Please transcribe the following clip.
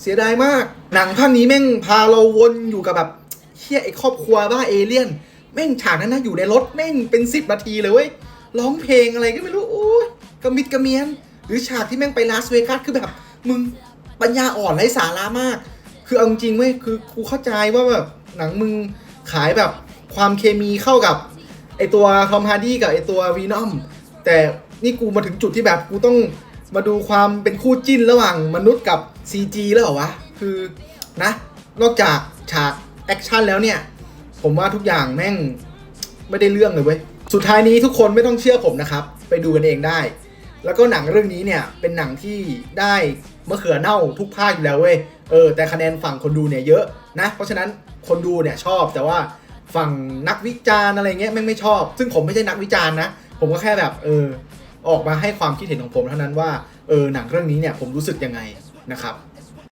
เสียดายมาก หนังภาคนี้แม่งพาเราวนอยู่กับแบบเฮียไอครอบครัวบ้าเอเลี่ยน แม่งฉากนั้นนะอยู่ในรถแม่งเป็นสิบนาทีเลยเว้ยร้องเพลงอะไรก็ไม่รู้โอ้ยกระมิดกระเมียน หรือฉากที่แม่งไปลาสเวกัสคือแบบ มึงปัญญาอ่อนไร้สาระมาก คือเอาจริงเว้ยคือกูเข้าใจว่าแบบหนังมึงขายแบบความเคมีเข้ากับไอตัวทอมฮาร์ดี้กับไอตัววีนอมแต่นี่กูมาถึงจุดที่แบบกูต้อง มาดูความเป็นคู่จิ้นระหว่างมนุษย์กับ CG แล้วเหรอวะ คือนะ นอกจากฉากแอคชั่นแล้วเนี่ย ผมว่าทุกอย่างแม่งไม่ได้เรื่องเลยเว้ย สุดท้ายนี้ทุกคนไม่ต้องเชื่อผมนะครับ ไปดูกันเองได้ แล้วก็หนังเรื่องนี้เนี่ย เป็นหนังที่ได้มะเขือเน่าทุกภาคอยู่แล้วเว้ย เออ แต่คะแนนฝั่งคนดูเนี่ยเยอะนะ เพราะฉะนั้นคนดูเนี่ยชอบแต่ว่าฝั่งนักวิจารณ์อะไรเงี้ยแม่งไม่ชอบ ซึ่งผมไม่ใช่นักวิจารณ์นะ ผมก็แค่แบบเออ ออกมาให้ความคิดเห็นของผมเท่านั้นว่าเออหนังเรื่องนี้เนี่ยผมรู้สึกยังไงนะครับ